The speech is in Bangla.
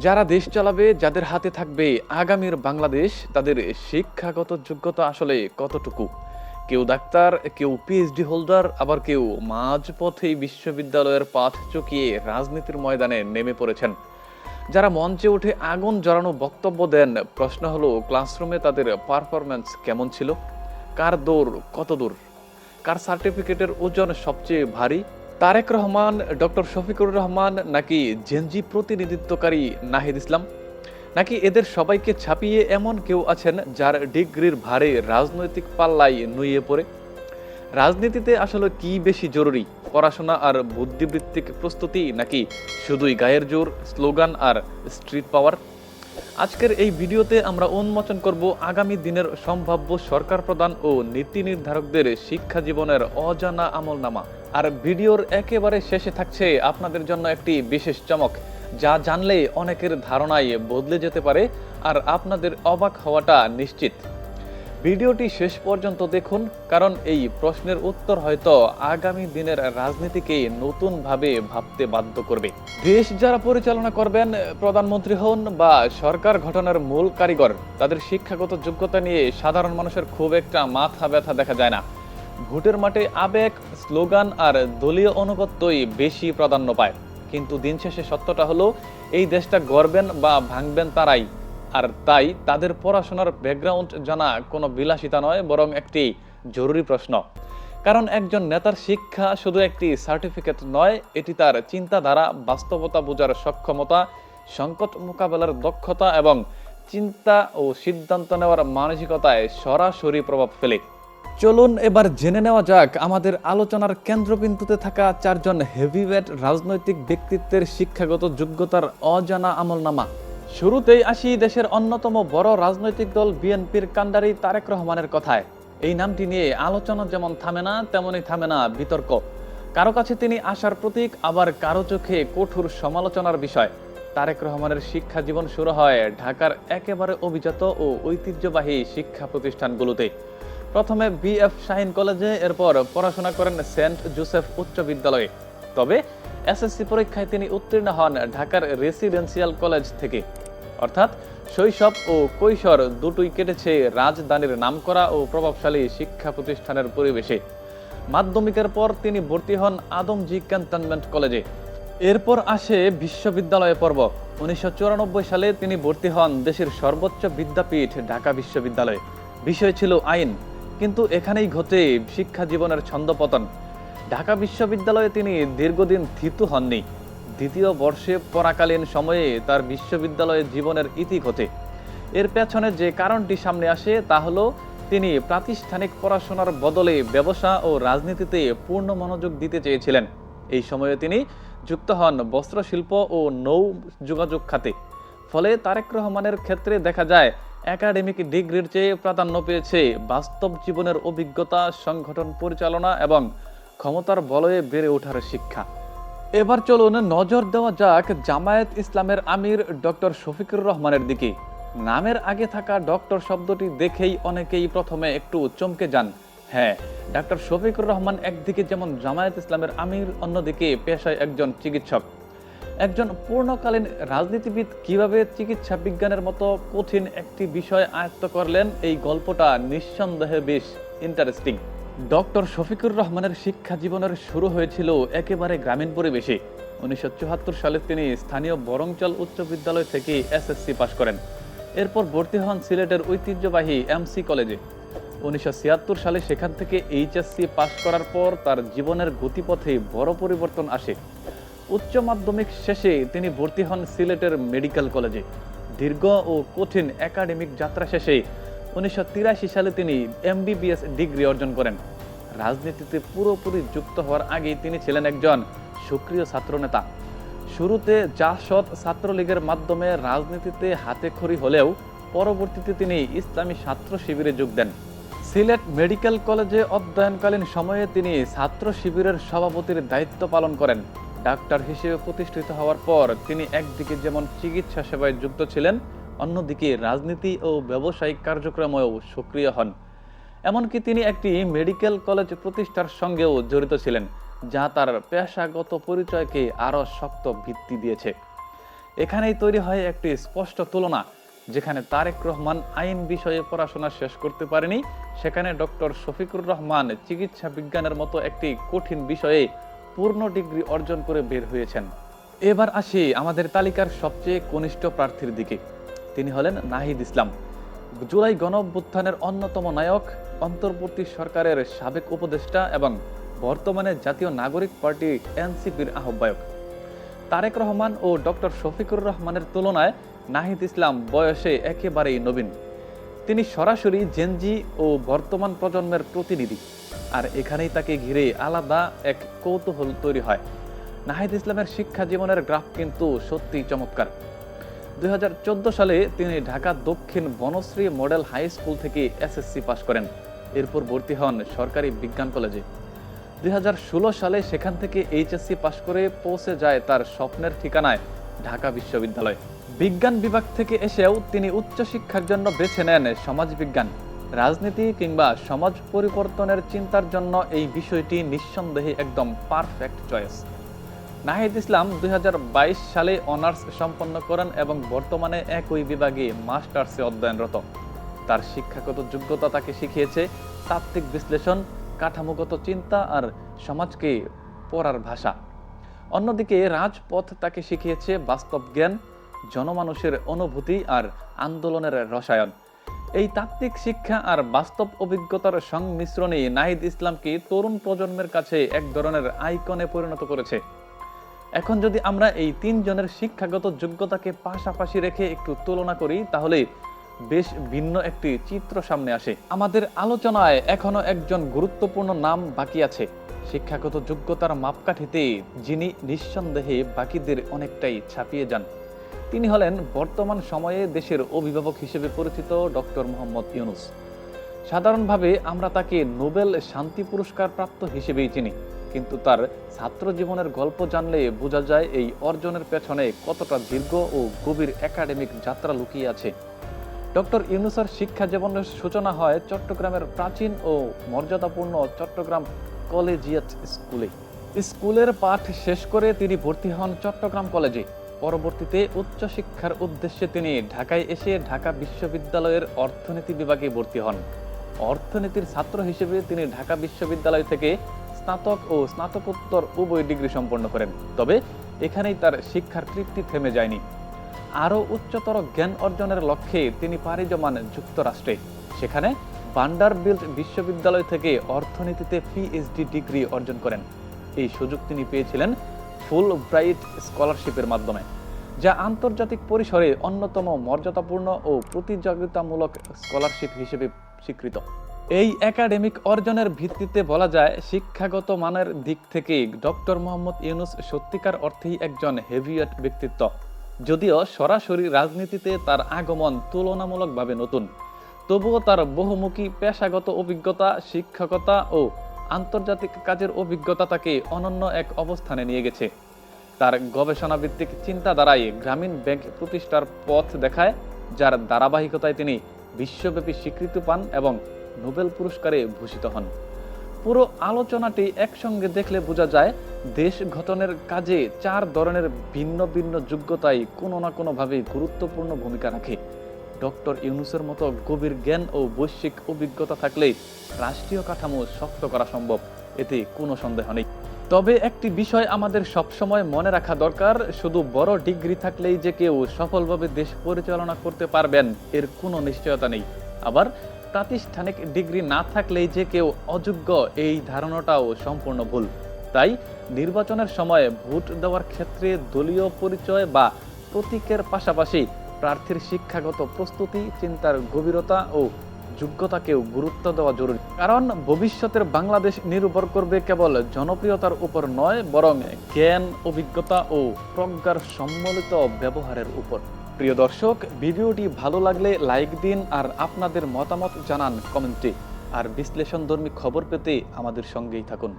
যারা দেশ চালাবে, যাদের হাতে থাকবে আগামীর বাংলাদেশ, তাদের শিক্ষাগত যোগ্যতা আসলে কতটুকু? কেউ ডাক্তার, কেউ পিএইচডি হোল্ডার আবার কেউ মাঝপথেই বিশ্ববিদ্যালয়ের পাঠ চুকিয়ে রাজনীতির ময়দানে নেমে পড়েছেন। যারা মঞ্চে উঠে আগুন জ্বালানো বক্তব্য দেন, প্রশ্ন হলো ক্লাসরুমে তাদের পারফরম্যান্স কেমন ছিল? কার দৌড় কত দূর? কার সার্টিফিকেটের ওজন সবচেয়ে ভারী? তারেক রহমান, ডক্টর শফিকুর রহমান নাকি জেনজি প্রতিনিধিত্বকারী নাহিদ ইসলাম? নাকি এদের সবাইকে ছাপিয়ে এমন কেউ আছেন যার ডিগ্রির ভারে রাজনৈতিক পাল্লাই নুয়ে পড়ে? রাজনীতিতে আসলে কি বেশি জরুরি? পড়াশোনা আর বুদ্ধিবৃত্তিক প্রস্তুতি নাকি শুধুই গায়ের জোর, স্লোগান আর স্ট্রিট পাওয়ার? আজকের এই ভিডিওতে আমরা উন্মোচন করব আগামী দিনের সম্ভাব্য সরকার প্রদান ও নীতি নির্ধারকদের শিক্ষা জীবনের অজানা আমলনামা। আর ভিডিওর একেবারে শেষে থাকছে আপনাদের জন্য একটি বিশেষ চমক, যা জানলে অনেকের ধারণায় বদলে যেতে পারে আর আপনাদের অবাক হওয়াটা নিশ্চিত। ভিডিওটি শেষ পর্যন্ত দেখুন, কারণ এই প্রশ্নের উত্তর হয়তো আগামী দিনের রাজনীতিকে নতুনভাবে ভাবতে বাধ্য করবে। দেশ যারা পরিচালনা করবেন, প্রধানমন্ত্রী হন বা সরকার ঘটনার মূল কারিগর, তাদের শিক্ষাগত যোগ্যতা নিয়ে সাধারণ মানুষের খুব একটা মাথা ব্যথা দেখা যায় না। ভোটের মাঠে আবেগ, স্লোগান আর দলীয় অনুগত্যই বেশি প্রাধান্য পায়। কিন্তু দিন শেষে সত্যটা হলো, এই দেশটা গড়বেন বা ভাঙবেন তারাই। আর তাই তাদের পড়াশোনার ব্যাকগ্রাউন্ড জানা কোনো বিলাসিতা নয়, বরং একটি জরুরি প্রশ্ন। কারণ একজন নেতার শিক্ষা শুধু একটি সার্টিফিকেট নয়, এটি তার চিন্তাধারা, বাস্তবতা বোঝার সক্ষমতা, সংকট মোকাবেলার দক্ষতা এবং চিন্তা ও সিদ্ধান্ত নেওয়ার মানসিকতায় সরাসরি প্রভাব ফেলে। চলুন এবার জেনে নেওয়া যাক আমাদের আলোচনার কেন্দ্রবিন্দুতে থাকা চারজন হেভিওয়েট রাজনৈতিক ব্যক্তিত্বের শিক্ষাগত যোগ্যতার অজানা আমলনামা। শুরুতেই আসি দেশের অন্যতম বড় রাজনৈতিক দল বিএনপির কান্ডারি তারেক রহমানের কথায়। এই নামটি নিয়ে আলোচনা যেমন থামে না, তেমনই থামে না বিতর্ক। কারও কাছে তিনি আশার প্রতীক, আবার কারও চোখে কঠোর সমালোচনার বিষয়। তারেক রহমানের শিক্ষা জীবন শুরু হয় ঢাকার একেবারে অভিজাত ও ঐতিহ্যবাহী শিক্ষা প্রতিষ্ঠানগুলোতে। প্রথমে বিএফ শাহিন কলেজে, এরপর পড়াশোনা করেন সেন্ট জোসেফ উচ্চ বিদ্যালয়ে। তবে এসএসসি পরীক্ষায় তিনি উত্তীর্ণ হন ঢাকার রেসিডেন্সিয়াল কলেজ থেকে। অর্থাৎ শৈশব ও কৈশোর দুটোই কেটেছে রাজধানীর নামকরা ও প্রভাবশালী শিক্ষা প্রতিষ্ঠানের পরিবেশে। মাধ্যমিকের পর তিনি ভর্তি হন আদমজি ক্যান্টনমেন্ট কলেজে। এরপর আসে বিশ্ববিদ্যালয় পর্ব। উনিশশো চুরানব্বই সালে তিনি ভর্তি হন দেশের সর্বোচ্চ বিদ্যাপীঠ ঢাকা বিশ্ববিদ্যালয়ে। বিষয় ছিল আইন। কিন্তু এখানেই ঘটে শিক্ষা জীবনের ছন্দপতন। ঢাকা বিশ্ববিদ্যালয়ে তিনি দীর্ঘদিন থিতু হননি। দ্বিতীয় বর্ষে পড়াকালীন সময়ে তার বিশ্ববিদ্যালয়ে জীবনের ইতি ঘটে। এর পেছনে যে কারণটি সামনে আসে তা হলো, তিনি প্রাতিষ্ঠানিক পড়াশোনার বদলে ব্যবসা ও রাজনীতিতে পূর্ণ মনোযোগ দিতে চেয়েছিলেন। এই সময়ে তিনি যুক্ত হন বস্ত্রশিল্প ও নৌ যোগাযোগ খাতে। ফলে তারেক রহমানের ক্ষেত্রে দেখা যায় একাডেমিক ডিগ্রির চেয়ে প্রাধান্য পেয়েছে বাস্তব জীবনের অভিজ্ঞতা, সংগঠন পরিচালনা এবং ক্ষমতার বলয়ে বেড়ে ওঠার শিক্ষা। এবার চলুন নজর দেওয়া যাক জামায়াত ইসলামের আমির ডক্টর শফিকুর রহমানের দিকে। নামের আগে থাকা ডক্টর শব্দটি দেখেই অনেকেই প্রথমে একটু চমকে যান। হ্যাঁ ডক্টর শফিকুর রহমান একদিকে যেমন জামায়াত ইসলামের আমির, অন্যদিকে পেশায় একজন চিকিৎসক। একজন পূর্ণকালীন রাজনীতিবিদ কীভাবে চিকিৎসা বিজ্ঞানের মতো কঠিন একটি বিষয় আয়ত্ত করলেন? এই গল্পটা নিঃসন্দেহে বেশ ইন্টারেস্টিং ডক্টর শফিকুর রহমানের শিক্ষা জীবনের শুরু হয়েছিল একেবারে গ্রামীণ পরিবেশে। উনিশশো চুয়াত্তর সালে তিনি স্থানীয় বরংচল উচ্চ বিদ্যালয় থেকে এসএসসি পাশ করেন। এরপর ভর্তি হন সিলেটের ঐতিহ্যবাহী এমসি কলেজে। উনিশশো ছিয়াত্তর সালে সেখান থেকে এইচএসসি পাশ করার পর তার জীবনের গতিপথে বড় পরিবর্তন আসে। উচ্চ মাধ্যমিক শেষে তিনি ভর্তি হন সিলেটের মেডিকেল কলেজে। দীর্ঘ ও কঠিন একাডেমিক যাত্রা শেষে উনিশশো তিরাশি সালে তিনি এমবিবিএস ডিগ্রি অর্জন করেন। রাজনীতিতে পুরোপুরি যুক্ত হওয়ার আগেই তিনি ছিলেন একজন সক্রিয় ছাত্রনেতা। শুরুতে জাসদ ছাত্রলীগের মাধ্যমে রাজনীতিতে হাতেখড়ি হলেও পরবর্তীতে তিনি ইসলামী ছাত্র শিবিরে যোগ দেন। সিলেট মেডিকেল কলেজে অধ্যয়নকালীন সময়ে তিনি ছাত্র শিবিরের সভাপতির দায়িত্ব পালন করেন। ডাক্তার হিসেবে প্রতিষ্ঠিত হওয়ার পর তিনি একদিকে যেমন চিকিৎসা সেবায় যুক্ত ছিলেন, অন্যদিকে রাজনীতি ও ব্যবসায়িক কার্যক্রমেও সক্রিয় হন। এমনকি তিনি একটি মেডিকেল কলেজ প্রতিষ্ঠার সঙ্গেও জড়িত ছিলেন, যা তার পেশাগত পরিচয়কে আরও শক্ত ভিত্তি দিয়েছে। এখানেই তৈরি হয় একটি স্পষ্ট তুলনা, যেখানে তারেক রহমান আইন বিষয়ে পড়াশোনা শেষ করতে পারেনি। সেখানে ডক্টর শফিকুর রহমান চিকিৎসা বিজ্ঞানের মতো একটি কঠিন বিষয়ে পূর্ণ ডিগ্রি অর্জন করে বের হয়েছেন। এবার আসি আমাদের তালিকার সবচেয়ে কনিষ্ঠ প্রার্থীর দিকে। তিনি হলেন নাহিদ ইসলাম, জুলাই গণ অভ্যুত্থানের অন্যতম নায়ক, অন্তর্বর্তী সরকারের সাবেক উপদেষ্টা এবং বর্তমানে জাতীয় নাগরিক পার্টি এনসিপির আহ্বায়ক। তারেক রহমান ও ডক্টর শফিকুর রহমানের তুলনায় নাহিদ ইসলাম বয়সে একেবারেই নবীন। তিনি সরাসরি জেনজি ও বর্তমান প্রজন্মের প্রতিনিধি। আর এখানেই তাকে ঘিরে আলাদা এক কৌতূহল তৈরি হয়। নাহিদ ইসলামের শিক্ষা জীবনের গ্রাফ কিন্তু সত্যিই চমৎকার। দুই সালে তিনি ঢাকা দক্ষিণ বনশ্রী মডেল হাই স্কুল থেকে এসএসসি পাশ করেন। এরপর ভর্তি হন সরকারি বিজ্ঞান কলেজে। দুই হাজার ষোলো সালে সেখান থেকে এইচএসসি পাশ করে পৌঁছে যায় তার স্বপ্নের ঠিকানায় ঢাকা বিশ্ববিদ্যালয়। বিজ্ঞান বিভাগ থেকে এসেও তিনি উচ্চশিক্ষার জন্য বেছে নেন সমাজবিজ্ঞান। রাজনীতি কিংবা সমাজ পরিবর্তনের চিন্তার জন্য এই বিষয়টি নিঃসন্দেহে একদম পারফেক্ট চয়েস নাহিদ ইসলাম দুই হাজার বাইশ সালে অনার্স সম্পন্ন করেন এবং বর্তমানে একই বিভাগে মাস্টার্সে অধ্যয়নরত। তার শিক্ষাগত যোগ্যতা তাকে শিখিয়েছে তাত্ত্বিক বিশ্লেষণ, কাঠামোগত চিন্তা আর সমাজকে পড়ার ভাষা। অন্যদিকে রাজপথ তাকে শিখিয়েছে বাস্তব জ্ঞান, জনমানুষের অনুভূতি আর আন্দোলনের রসায়ন। এই তাত্ত্বিক শিক্ষা আর বাস্তব অভিজ্ঞতার সংমিশ্রণে নাহিদ ইসলামকে তরুণ প্রজন্মের কাছে এক ধরনের আইকনে পরিণত করেছে। এখন যদি আমরা এই তিনজনের শিক্ষাগত যোগ্যতাকে পাশাপাশি রেখে একটু তুলনা করি, তাহলে বেশ ভিন্ন একটি চিত্র সামনে আসে। আমাদের আলোচনায় এখনও একজন গুরুত্বপূর্ণ নাম বাকি আছে। শিক্ষাগত যোগ্যতার মাপকাঠিতে যিনি নিঃসন্দেহে বাকিদের অনেকটাই ছাপিয়ে যান। তিনি হলেন বর্তমান সময়ে দেশের অভিভাবক হিসেবে পরিচিত ডক্টর মোহাম্মদ ইউনুস। সাধারণভাবে আমরা তাকে নোবেল শান্তি পুরস্কার প্রাপ্ত হিসেবেই চিনি, কিন্তু তার ছাত্র জীবনের গল্প জানলে বোঝা যায় এই অর্জনের পেছনে কতটা দীর্ঘ ও গভীর একাডেমিক যাত্রা লুকিয়ে আছে। ডক্টর ইউনুসের শিক্ষা জীবনের সূচনা হয় চট্টগ্রামের প্রাচীন ও মর্যাদাপূর্ণ চট্টগ্রাম কলেজিয়েট স্কুলে। স্কুলের পাঠ শেষ করে তিনি ভর্তি হন চট্টগ্রাম কলেজে। পরবর্তীতে উচ্চশিক্ষার উদ্দেশ্যে তিনি ঢাকায় এসে ঢাকা বিশ্ববিদ্যালয়ের অর্থনীতি বিভাগে ভর্তি হন। অর্থনীতির ছাত্র হিসেবে তিনি ঢাকা বিশ্ববিদ্যালয় থেকে স্নাতক ও স্নাতকোত্তর উভয় ডিগ্রি সম্পন্ন করেন, তবে এখানেই তার শিক্ষার তৃপ্তি থেমে যায়নি। আরও উচ্চতর জ্ঞান অর্জনের লক্ষ্যে তিনি পাড়ি জমান যুক্তরাষ্ট্রে। সেখানে বান্ডারবিল্ট বিশ্ববিদ্যালয় থেকে অর্থনীতিতে পিএইচডি ডিগ্রি অর্জন করেন। এই সুযোগ তিনি পেয়েছিলেন ফুল ব্রাইট স্কলারশিপের মাধ্যমে, যা আন্তর্জাতিক পরিসরে অন্যতম মর্যাদাপূর্ণ ও প্রতিযোগিতামূলক স্কলারশিপ হিসেবে স্বীকৃত। এই একাডেমিক অর্জনের ভিত্তিতে বলা যায়, শিক্ষাগত মানের দিক থেকে ডক্টর মোহাম্মদ ইউনুস সত্যিকার অর্থেই একজন হেভিয়েট ব্যক্তিত্ব। যদিও সরাসরি রাজনীতিতে তার আগমন তুলনামূলকভাবে নতুন, তবুও তার বহুমুখী পেশাগত অভিজ্ঞতা, শিক্ষকতা ও আন্তর্জাতিক কাজের অভিজ্ঞতা তাকে অনন্য এক অবস্থানে নিয়ে গেছে। তার গবেষণা ভিত্তিক চিন্তাধারায় গ্রামীণ ব্যাংক প্রতিষ্ঠার পথ দেখায়, যার ধারাবাহিকতায় তিনি বিশ্বব্যাপী স্বীকৃতি পান এবং নোবেল পুরস্কারে ভূষিত হন। পুরো আলোচনাটি একসঙ্গে দেখলে বোঝা যায়, দেশ গঠনের কাজে চার ধরনের ভিন্ন ভিন্ন যোগ্যতাই কোনো না কোনোভাবে গুরুত্বপূর্ণ ভূমিকা রাখে। ডক্টর ইউনুসের মতো গভীর জ্ঞান ও বৈশ্বিক অভিজ্ঞতা থাকলে রাষ্ট্রীয় কাঠামো শক্ত করা সম্ভব, এতে কোনো সন্দেহ নেই। তবে একটি বিষয় আমাদের সবসময় মনে রাখা দরকার, শুধু বড় ডিগ্রি থাকলেই যে কেউ সফলভাবে দেশ পরিচালনা করতে পারবেন, এর কোনো নিশ্চয়তা নেই। আবার প্রাতিষ্ঠানিক ডিগ্রি না থাকলেই যে কেউ অযোগ্য, এই ধারণাটাও সম্পূর্ণ ভুল। তাই নির্বাচনের সময় ভোট দেওয়ার ক্ষেত্রে দলীয় পরিচয় বা প্রতীকের পাশাপাশি প্রার্থীর শিক্ষাগত প্রস্তুতি, চিন্তার গভীরতা ও যোগ্যতাকেও গুরুত্ব দেওয়া জরুরি। কারণ ভবিষ্যতের বাংলাদেশ নির্ভর করবে কেবল জনপ্রিয়তার উপর নয়, বরং জ্ঞান, অভিজ্ঞতা ও প্রজ্ঞার সম্মিলিত ব্যবহারের উপর। প্রিয় দর্শক, ভিডিওটি ভালো লাগলে লাইক দিন আর আপনাদের মতামত জানান কমেন্টে। আর বিশ্লেষণধর্মী খবর পেতে আমাদের সঙ্গেই থাকুন।